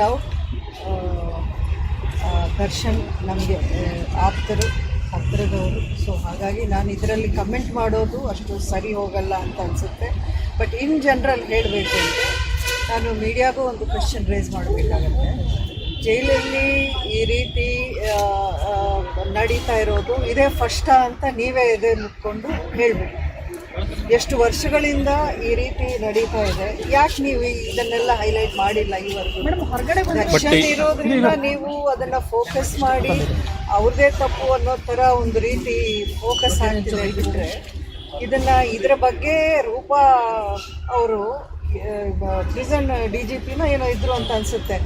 Doubt Darshan ನಮಗೆ ಆಪ್ತರು ಹತ್ತಿರದವರು so ಹಾಗಾಗಿ ನಾನು ಇದರಲ್ಲಿ ಕಮೆಂಟ್ ಮಾಡೋದು ಅಷ್ಟು ಸರಿ ಹೋಗಲ್ಲ ಅಂತ ಅನಿಸುತ್ತೆ. ಬಟ್ ಇನ್ ಜನರಲ್ ಹೇಳಬೇಕು ಅಂದರೆ, ನಾನು ಮೀಡಿಯಾಗೂ ಒಂದು ಕ್ವೆಶನ್ ರೇಸ್ ಮಾಡಬೇಕಾಗತ್ತೆ. ಜೈಲಲ್ಲಿ ಈ ರೀತಿ ನಡೀತಾ ಇರೋದು, ಇದೇ ಫಸ್ಟ ಅಂತ ನೀವೇ ಇದೇ ಮುಟ್ಕೊಂಡು ಹೇಳಬೇಕು. ಎಷ್ಟು ವರ್ಷಗಳಿಂದ ಈ ರೀತಿ ನಡೀತಾ ಇದೆ? ಯಾಕೆ ನೀವು ಇದನ್ನೆಲ್ಲ ಹೈಲೈಟ್ ಮಾಡಿಲ್ಲ ಇವರೆಗೂ ಹೊರಗಡೆ ಇರೋದ್ರಿಂದ ನೀವು ಅದನ್ನ ಫೋಕಸ್ ಮಾಡಿ ಅವ್ರದೇ ತಪ್ಪು ಅನ್ನೋ ತರ ಒಂದು ರೀತಿ ಫೋಕಸ್ ಆಗ್ತಿದೆ ಬಿಟ್ರೆ. ಇದನ್ನ ಇದರ ಬಗ್ಗೆ ರೂಪ ಅವರು ಪ್ರಿಸನ್ ಡಿ ಜಿ ಪಿನ ಏನೋ ಇದ್ರು ಅಂತ ಅನ್ಸುತ್ತೆ.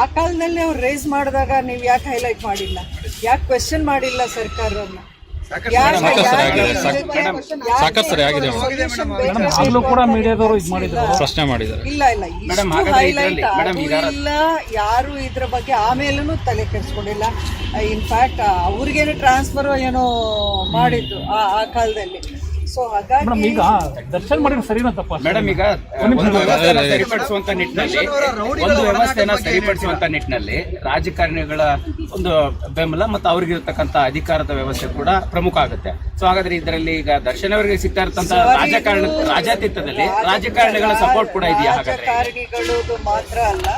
ಆ ಕಾಲದಲ್ಲಿ ಅವ್ರು ರೇಸ್ ಮಾಡಿದಾಗ ನೀವು ಯಾಕೆ ಹೈಲೈಟ್ ಮಾಡಿಲ್ಲ? ಯಾಕೆ ಕ್ವೆಶನ್ ಮಾಡಿಲ್ಲ ಸರ್ಕಾರವನ್ನ ಸಾಕಷ್ಟು ಸರಿ ಆಗಿದೆ. ಯಾಕೆ solution ಬೇಕು? ಆಗ್ಲೂ ಕೂಡ ಮೀಡಿಯಾದವರು ಇದು ಮಾಡಿದ್ರು. ಪ್ರಶ್ನೆ ಮಾಡಿದ್ದಾರೆ. ಇಲ್ಲ ಇಲ್ಲ ಇಷ್ಟು ಈಗ ಇಲ್ಲ ಯಾರು ಇದ್ರ ಬಗ್ಗೆ ಆಮೇಲೂ ತಲೆ ಕೆಡಿಸ್ಕೊಂಡಿಲ್ಲ. ಇನ್ಫ್ಯಾಕ್ಟ್ ಅವ್ರಿಗೇನು ಟ್ರಾನ್ಸ್ಫರ್ ಏನೋ ಮಾಡಿದ್ದು ಆ ಆ ಕಾಲದಲ್ಲಿ. ಸೊ ಮೇಡಮ್ ಹಾಗಾಗಿ ಈಗ ದರ್ಶನ್ ಮಾಡಿದ್ರೆ ಸರಿನಾ ತಪ್ಪ? ಮೇಡಮ್ ಈಗ ಒಂದು ವ್ಯವಸ್ಥೆನ ಸರಿಪಡಿಸುವಂತ ನಿಟ್ಟಿನಲ್ಲಿ ಒಂದು ವ್ಯವಸ್ಥೆನ ಸರಿಪಡಿಸುವಂತ ನಿಟ್ಟಿನಲ್ಲಿ ರಾಜಕಾರಣಿಗಳ ಒಂದು ಬೆಂಬಲ ಮತ್ತು ಅವ್ರಿಗಿರ್ತಕ್ಕಂಥ ಅಧಿಕಾರದ ವ್ಯವಸ್ಥೆ ಕೂಡ ಪ್ರಮುಖ ಆಗುತ್ತೆ. ಸೊ ಹಾಗಾದ್ರೆ ಇದರಲ್ಲಿ ಈಗ ದರ್ಶನ್ ಅವರಿಗೆ ಸಿಗ್ತಾ ಇರ್ತಂತ ರಾಜಕಾರಣ ರಾಜಾತೀತದಲ್ಲಿ ರಾಜಕಾರಣಿಗಳ ಸಪೋರ್ಟ್ ಕೂಡ ಇದೆಯಾ ಹಾಗಾದ್ರೆ? ಮಾತ್ರ ಅಲ್ಲ.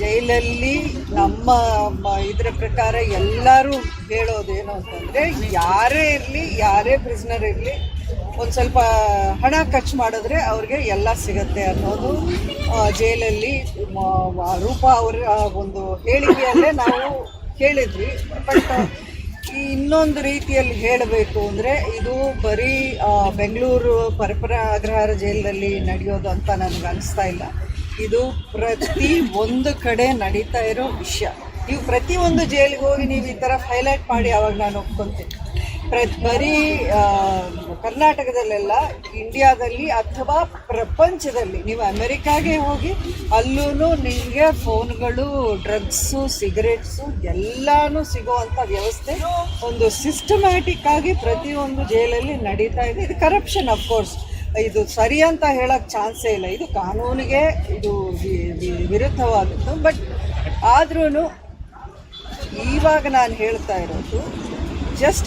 ಜೈಲಲ್ಲಿ ನಮ್ಮ ಇದ್ರ ಪ್ರಕಾರ ಎಲ್ಲರೂ ಹೇಳೋದೇನು ಅಂತಂದರೆ, ಯಾರೇ ಇರಲಿ, ಯಾರೇ ಪ್ರಿಸ್ನರ್ ಇರಲಿ, ಒಂದು ಸ್ವಲ್ಪ ಹಣ ಖರ್ಚು ಮಾಡಿದ್ರೆ ಅವ್ರಿಗೆ ಎಲ್ಲ ಸಿಗತ್ತೆ ಅನ್ನೋದು ಜೈಲಲ್ಲಿ ರೂಪ ಅವರ ಒಂದು ಹೇಳಿಕೆಯಲ್ಲೇ ನಾವು ಕೇಳಿದ್ವಿ ಬಟ್, ಈ ಇನ್ನೊಂದು ರೀತಿಯಲ್ಲಿ ಹೇಳಬೇಕು ಅಂದರೆ, ಇದು ಬರೀ ಬೆಂಗಳೂರು ಪರಪರ ಅಗ್ರಹಾರ ಜೈಲಿನಲ್ಲಿ ನಡೆಯೋದು ಅಂತ ನನಗೆ ಅನಿಸ್ತಾ ಇಲ್ಲ. ಇದು ಪ್ರತಿ ಒಂದು ಕಡೆ ನಡೀತಾ ಇರೋ ವಿಷಯ. ನೀವು ಪ್ರತಿ ಒಂದು ಜೈಲಿಗೆ ಹೋಗಿ ನೀವು ಈ ಥರ ಹೈಲೈಟ್ ಮಾಡಿ ಅವಾಗ ನಾನು ಒಪ್ಕೊತೀನಿ. ಪ್ರತಿ, ಬರೀ ಕರ್ನಾಟಕದಲ್ಲೆಲ್ಲ, ಇಂಡಿಯಾದಲ್ಲಿ ಅಥವಾ ಪ್ರಪಂಚದಲ್ಲಿ, ನೀವು ಅಮೆರಿಕಾಗೆ ಹೋಗಿ ಅಲ್ಲೂ ನಿಮಗೆ ಫೋನ್ಗಳು, ಡ್ರಗ್ಸು, ಸಿಗರೇಟ್ಸು ಎಲ್ಲಾನು ಸಿಗೋವಂಥ ವ್ಯವಸ್ಥೆ ಒಂದು ಸಿಸ್ಟಮ್ಯಾಟಿಕ್ ಆಗಿ ಪ್ರತಿಯೊಂದು ಜೈಲಲ್ಲಿ ನಡೀತಾ ಇದೆ. ಇದು ಕರಪ್ಷನ್ ಅಫ್ಕೋರ್ಸ್ ಇದು ಸರಿ ಅಂತ ಹೇಳಕ್ ಚಾನ್ಸೇ ಇಲ್ಲ. ಇದು ಕಾನೂನಿಗೆ ಇದು ವಿರುದ್ಧವಾದದ್ದು. ಬಟ್ ಆದ್ರೂ ಇವಾಗ ನಾನು ಹೇಳ್ತಾ ಇರೋದು ಜಸ್ಟ್